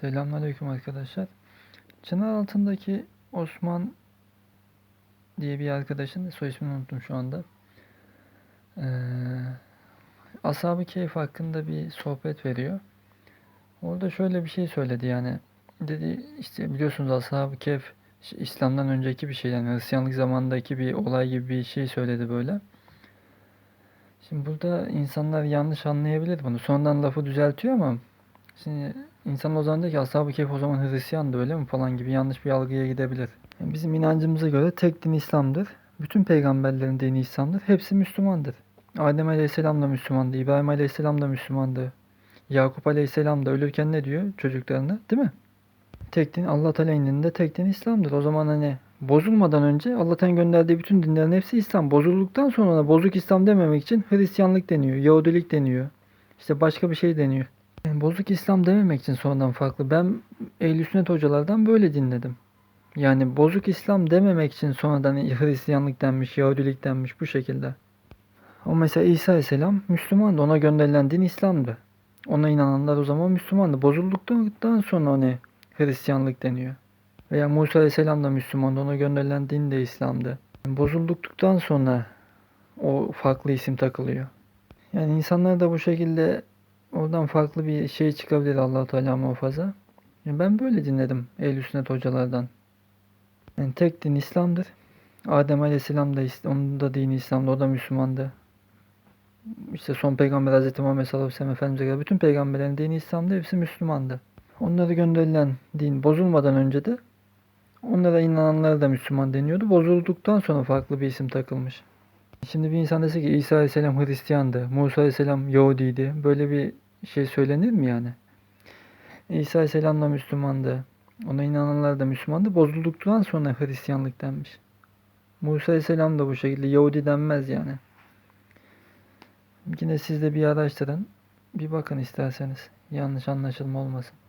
Selamünaleyküm arkadaşlar. Çınar altındaki Osman diye bir arkadaşın soy ismini unuttum şu anda. Ee, Ashab-ı hakkında bir sohbet veriyor. Orada şöyle bir şey söyledi yani. Dedi işte biliyorsunuz Ashab-ı İslam'dan önceki bir şey yani Hristiyanlık zamanındaki bir olay gibi bir şey söyledi böyle. Şimdi burada insanlar yanlış anlayabilir bunu. Sonradan lafı düzeltiyor ama Şimdi insan o zaman diyor ki Ashab-ı Kehf o zaman Hristiyandı öyle mi falan gibi yanlış bir algıya gidebilir. Yani bizim inancımıza göre tek din İslam'dır. Bütün peygamberlerin dini İslam'dır. Hepsi Müslümandır. Adem Aleyhisselam da Müslümandı. İbrahim Aleyhisselam da Müslümandı. Yakup Aleyhisselam da ölürken ne diyor çocuklarına değil mi? Tek din Allah Teala indinde tek din İslam'dır. O zaman hani bozulmadan önce Allah'tan gönderdiği bütün dinlerin hepsi İslam. Bozulduktan sonra bozuk İslam dememek için Hristiyanlık deniyor, Yahudilik deniyor. İşte başka bir şey deniyor. Yani bozuk İslam dememek için sonradan farklı. Ben ehl Sünnet hocalardan böyle dinledim. Yani bozuk İslam dememek için sonradan Hristiyanlık denmiş, Yahudilik denmiş bu şekilde. O mesela İsa Aleyhisselam Müslümandı. Ona gönderilen din İslam'dı. Ona inananlar o zaman Müslümandı. Bozulduktan sonra ne Hristiyanlık deniyor. Veya Musa Aleyhisselam da Müslümandı. Ona gönderilen din de İslam'dı. Bozulduktan sonra o farklı isim takılıyor. Yani insanlar da bu şekilde Oradan farklı bir şey çıkabilir Allah Teala muhafaza. Yani ben böyle dinledim ehl Sünnet hocalardan. Yani tek din İslam'dır. Adem Aleyhisselam da onun da dini İslam'da, o da Müslümandı. İşte son peygamber Hz. Muhammed sallallahu aleyhi ve sellem Efendimiz'e kadar bütün peygamberlerin dini İslam'da hepsi Müslümandı. Onlara gönderilen din bozulmadan önce de onlara inananlara da Müslüman deniyordu. Bozulduktan sonra farklı bir isim takılmış. Şimdi bir insan dese ki İsa Aleyhisselam Hristiyandı, Musa Aleyhisselam Yahudiydi. Böyle bir şey söylenir mi yani? İsa Aleyhisselam da Müslümandı. Ona inananlar da Müslümandı. Bozulduktan sonra Hristiyanlık denmiş. Musa Aleyhisselam da bu şekilde Yahudi denmez yani. Yine siz de bir araştırın. Bir bakın isterseniz. Yanlış anlaşılma olmasın.